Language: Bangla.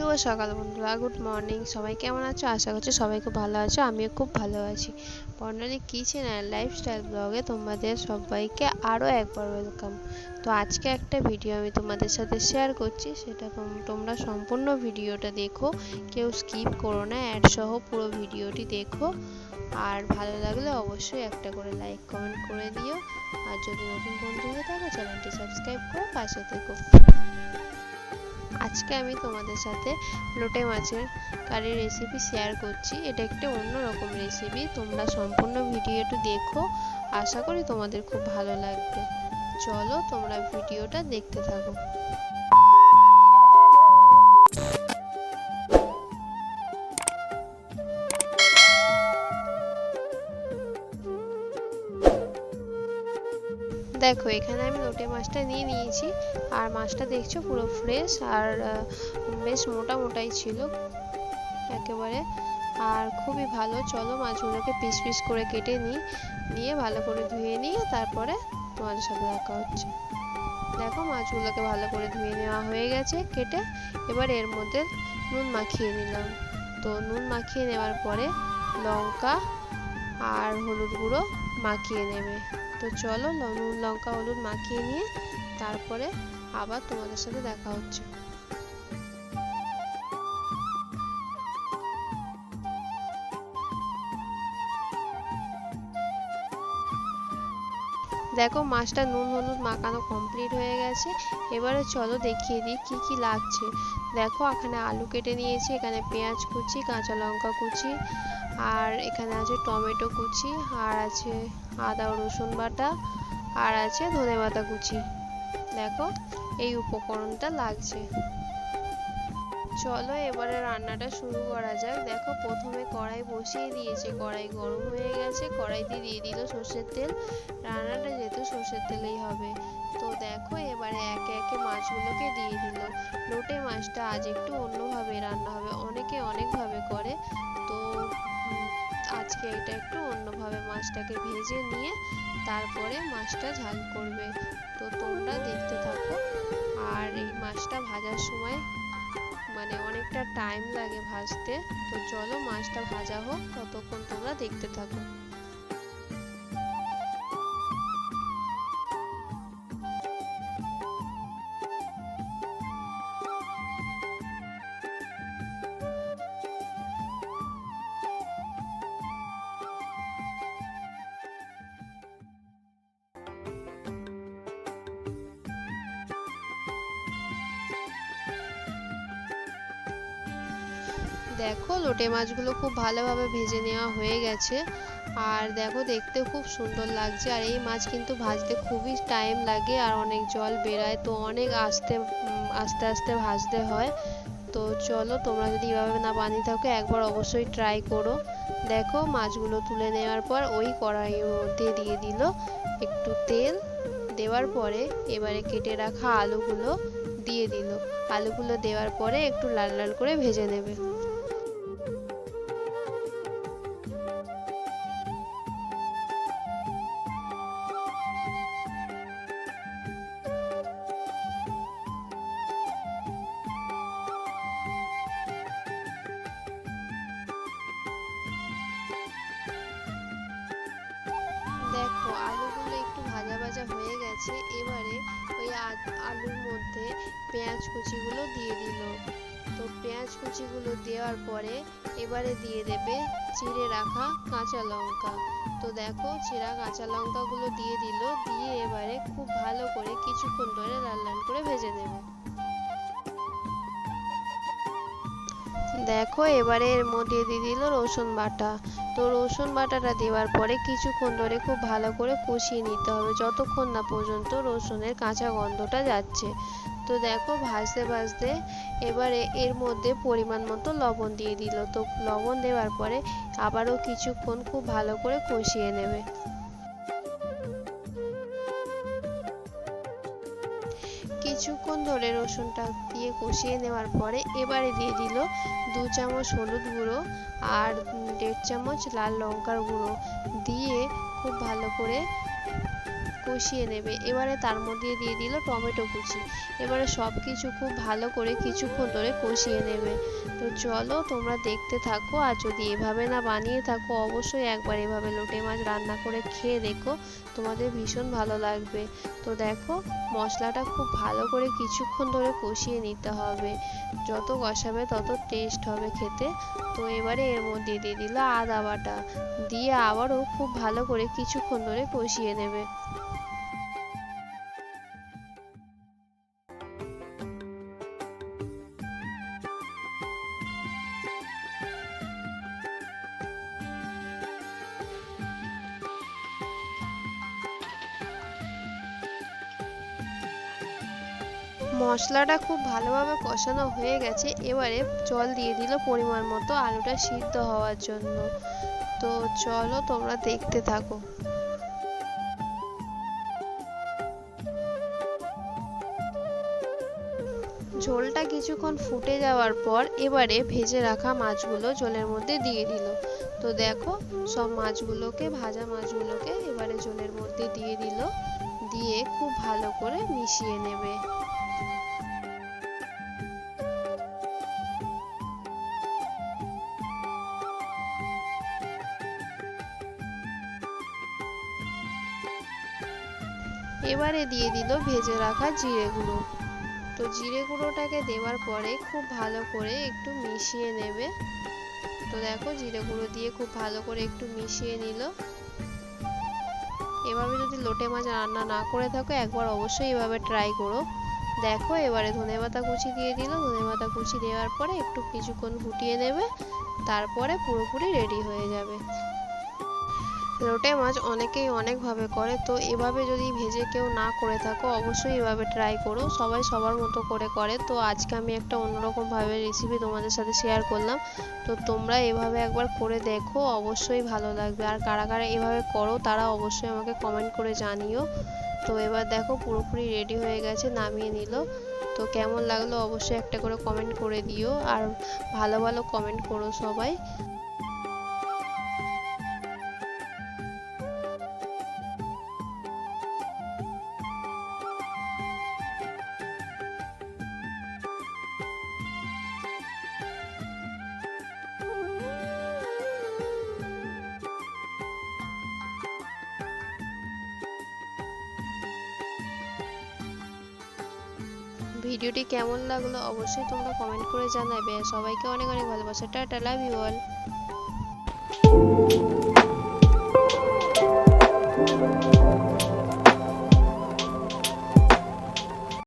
শুভ সকাল বন্ধুরা, গুড মর্নিং। সবাই কেমন আছো? আশা করছি সবাই খুব ভালো আছো, আমিও খুব ভালো আছি। বর্ণালী কিচেন অ্যান্ড লাইফস্টাইল ব্লগে তোমাদের সবাইকে আরও একবার ওয়েলকাম তো আজকে একটা ভিডিও আমি তোমাদের সাথে শেয়ার করছি, সেটা তোমরা সম্পূর্ণ ভিডিওটা দেখো, কেউ স্কিপ করো না অ্যাড সহ পুরো ভিডিওটি দেখো। আর ভালো লাগলে অবশ্যই একটা করে লাইক কমেন্ট করে দিও। আর যদি নতুন বন্ধু হয়ে থাকো, চ্যানেলটি সাবস্ক্রাইব করে, পাশে থেকো। আজকে আমি তোমাদের সাথে লোটে মাছের কারির রেসিপি শেয়ার করছি। এটা একটা অন্য রকম রেসিপি তোমরা সম্পূর্ণ ভিডিওটি দেখো। আশা করি তোমাদের খুব ভালো লাগবে। চলো তোমরা ভিডিওটা দেখতে থাকো। দেখো, এখানে আমি লোটে মাছটা নিয়ে নিয়েছি। আর মাছটা দেখছ পুরো ফ্রেশ আর বেশ মোটা মোটাই ছিল একেবারে। আর খুবই ভালো, চলো মাছগুলোকে পিস পিস করে কেটে নিই, নিয়ে ভালো করে ধুয়ে নিয়ে তারপরে তোমাদের সাথে দেখা হচ্ছে। দেখো মাছগুলোকে ভালো করে ধুয়ে নেওয়া হয়ে গেছে, কেটে এবার এর মধ্যে নুন মাখিয়ে নিলাম। তো নুন মাখিয়ে নেওয়ার পরে লঙ্কা আর হলুদ গুঁড়ো মাখিয়ে নেবে। তো চলো নুন লঙ্কা হলুদ মাখিয়ে নিয়ে তারপরে আবার তোমাদের সাথে দেখা হচ্ছে। দেখো মাছটা নুন হলুদ মাখানো কমপ্লিট হয়ে গেছে। এবারে চলো দেখিয়ে দিই কি কি লাগছে। দেখো এখানে আলু কেটে নিয়েছি, এখানে পেঁয়াজ কুচি, কাঁচা লঙ্কা কুচি, আর এখানে আছে টমেটো কুচি, আর আছে আদা রসুন বাটা, আর আছে ধনে ধনেপাতা কুচি। দেখো এই উপকরণটা লাগছে। চলো এবারে রান্নাটা শুরু করা যাক। দেখো প্রথমে কড়াই বসিয়ে দিয়েছে। কড়াই গরম হয়ে গেছে। কড়াইতে দিয়ে দিল সর্ষের তেল। রান্নাটা যেহেতু সর্ষের তেলেই হবে। তো দেখো এবারে একে একে মাছগুলোকে দিয়ে দিল। লোটে মাছটা আজ একটু অন্যভাবে রান্না হবে। অনেকে অনেকভাবে করে। তো আজকে এটা একটু অন্যভাবে মাছটাকে ভেজে নিয়ে তারপরে মাছটা ঝাল করবে। তো তোমরা দেখতে থাকো। আর এই মাছটা ভাজার সময় মানে অনেকটা টাইম লাগে ভাজতে। তো চলো মাছটা ভাজা হোক ততক্ষণ তোমরা দেখতে থাকো। দেখো লোটে মাছগুলো খুব ভালোভাবে ভেজে নেওয়া হয়ে গেছে। আর দেখো দেখতে খুব সুন্দর লাগছে। আর এই মাছ কিন্তু ভাজতে খুবই টাইম লাগে আর অনেক জল বেরায়। তো অনেক আস্তে আস্তে আস্তে ভাজতে হয়। তো চলো তোমরা যদি এভাবে না বানিয়ে থাকো, একবার অবশ্যই ট্রাই করো। দেখো মাছগুলো তুলে নেওয়ার পর ওই কড়াইয়ের মধ্যে দিয়ে দিল একটু তেল। দেওয়ার পরে এবারে কেটে রাখা আলুগুলো দিয়ে দিল। আলুগুলো দেওয়ার পরে একটু লাল লাল করে ভেজে নেবে। গেছে এবারে ওই আলুর মধ্যে পেঁয়াজ কুচিগুলো দিয়ে দিল। তো পেঁয়াজ কুচিগুলো দেওয়ার পরে এবারে দিয়ে দেবে চিড়ে রাখা কাঁচা লঙ্কা। তো দেখো চিরা কাঁচা লঙ্কাগুলো দিয়ে দিল, দিয়ে এবারে খুব ভালো করে কিছুক্ষণ ধরে লাল লাল করে ভেজে নেবে দেখো, এবারে এর মধ্যে দিয়ে দিল রসুন বাটা। তো রসুন বাটাটা দেওয়ার পরে কিছুক্ষণ ধরে খুব ভালো করে কষিয়ে নিতে হবে, যতক্ষণ না পর্যন্ত রসুনের কাঁচা গন্ধটা যাচ্ছে। তো দেখো, ভাজতে ভাজতে এবারে এর মধ্যে পরিমাণ মতো লবণ দিয়ে দিল। তো লবণ দেওয়ার পরে আবারও কিছুক্ষণ খুব ভালো করে কষিয়ে নেবে। কিছুক্ষণ ধরে রসুনটা দিয়ে কষিয়ে নেওয়ার পরে এবারে দিয়ে দিল দু চামচ হলুদ গুঁড়ো আর দেড় চামচ লাল লঙ্কার গুঁড়ো দিয়ে খুব ভালো করে কষিয়ে নেবে। এবারে তার মধ্যে দিয়ে দিল টমেটো কুচি। এবারে সব কিছু খুব ভালো করে কিছুক্ষণ ধরে কষিয়ে নেবে। তো চলো তোমরা দেখতে থাকো আর যদি এভাবে না বানিয়ে থাকো, অবশ্যই একবার এভাবে লোটে মাছ রান্না করে খেয়ে দেখো। তোমাদের ভীষণ ভালো লাগবে। তো দেখো, মশলাটা খুব ভালো করে কিছুক্ষণ ধরে কষিয়ে নিতে হবে। যত কষাবে তত টেস্ট হবে খেতে। তো এবারে এর মধ্যে দিয়ে দিল আদা বাটা। দিয়ে আবারও খুব ভালো করে কিছুক্ষণ ধরে কষিয়ে নেবে। মশলাটা খুব ভালোভাবে কষানো হয়ে গেছে। এবারে জল দিয়ে দিল পরিমাণ মতো আলুটা সিদ্ধ হওয়ার জন্য। তো চলো তোমরা দেখতে থাকো। ঝোলটা কিছুক্ষণ ফুটে যাওয়ার পর এবারে ভেজে রাখা মাছগুলো জলের মধ্যে দিয়ে দিল। তো দেখো, সব মাছগুলোকে, ভাজা মাছগুলোকে এবারে জলের মধ্যে দিয়ে দিল। দিয়ে খুব ভালো করে মিশিয়ে নেবে। এবারে দিয়ে দিল ভেজে রাখা জিরে গুঁড়ো তো জিরে গুঁড়োটাকে দেওয়ার পরে খুব ভালো করে একটু মিশিয়ে নেবে। তো দেখো জিরে গুঁড়ো দিয়ে খুব ভালো করে একটু মিশিয়ে নিল। এভাবে যদি লোটে মাছ রান্না না করে থাকো, একবার অবশ্যই এভাবে ট্রাই করো। দেখো এবারে ধনে পাতা কুচি দিয়ে দিল। ধনে পাতা কুচি দেওয়ার পরে একটু কিছুক্ষণ ফুটিয়ে নেবে। তারপরে পুরোপুরি রেডি হয়ে যাবে। লোটে মাছ অনেকেই অনেকভাবে করে, তো এভাবে যদি ভেজে কেউ না করে থাকো, অবশ্যই এভাবে ট্রাই করো, সবাই সবার মতো করে করে। তো আজকে আমি একটা অন্যরকমভাবে রেসিপি তোমাদের সাথে শেয়ার করলাম, তো তোমরা এভাবে একবার করে দেখো, অবশ্যই ভালো লাগবে। আর কারা কারা এভাবে করো, তারা অবশ্যই আমাকে কমেন্ট করে জানিও। তো এবার দেখো, পুরোপুরি রেডি হয়ে গেছে, নামিয়ে নিল। তো কেমন লাগল অবশ্যই একটা করে কমেন্ট করে দিও, আর ভালো ভালো কমেন্ট করো সবাই। ভিডিওটি কেমন লাগল অবশ্যই তোমরা কমেন্ট করে জানাবে। সবাইকে অনেক অনেক ভালোবাসা। Tata love you all